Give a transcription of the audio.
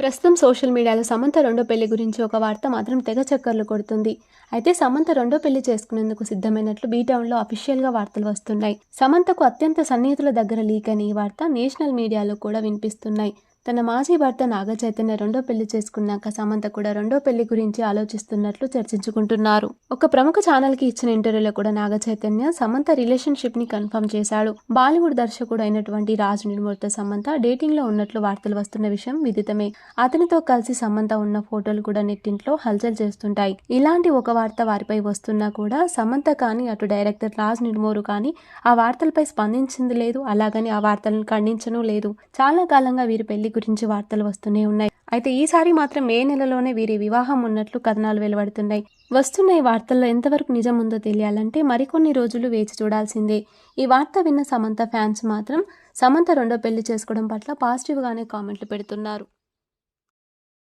ప్రస్తుతం సోషల్ మీడియాలో సమంత రెండో పెళ్ళి గురించి ఒక వార్త మాత్రం తెగ చక్కర్లు కొడుతుంది. అయితే సమంత రెండో పెళ్ళి చేసుకునేందుకు సిద్ధమైనట్లు బీటౌన్లో అఫీషియల్గా వార్తలు వస్తున్నాయి. సమంతకు అత్యంత సన్నిహితుల దగ్గర లీక్ అయిన ఈ వార్త నేషనల్ మీడియాలో కూడా వినిపిస్తున్నాయి. తన మాజీ భర్త నాగ చైతన్య రెండో పెళ్ళి చేసుకున్నాక సమంత కూడా రెండో పెళ్ళి గురించి ఆలోచిస్తున్నట్లు చర్చించుకుంటున్నారు. ఒక ప్రముఖ ఛానల్కి ఇచ్చిన ఇంటర్వ్యూలో కూడా నాగ చైతన్య సమంత రిలేషన్షిప్ని కన్ఫర్మ్ చేశాడు. బాలీవుడ్ దర్శకుడు అయినటువంటి రాజు నిర్మూర్త సమంత డేటింగ్లో ఉన్నట్లు వార్తలు వస్తున్న విషయం విదితమే. అతనితో కలిసి సమంత ఉన్న ఫోటోలు కూడా నెట్టింట్లో హల్చల్ చేస్తుంటాయి. ఇలాంటి ఒక వార్త వారిపై వస్తున్నా కూడా సమంత కానీ అటు డైరెక్టర్ రాజ్ నిర్మోరు కానీ ఆ వార్తలపై స్పందించింది లేదు. అలాగని ఆ వార్తలను ఖండించను లేదు. చాలా కాలంగా వీరి పెళ్ళి గురించి వార్తలు వస్తూనే ఉన్నాయి. అయితే ఈసారి మాత్రం మే నెలలోనే వీరి వివాహం ఉన్నట్లు కథనాలు వెలువడుతున్నాయి. వస్తున్న ఈ వార్తల్లో ఎంతవరకు నిజం ఉందో తెలియాలంటే మరికొన్ని రోజులు వేచి చూడాల్సిందే. ఈ వార్త విన్న సమంత ఫ్యాన్స్ మాత్రం సమంత రెండో పెళ్ళి చేసుకోవడం పట్ల పాజిటివ్గానే కామెంట్లు పెడుతున్నారు.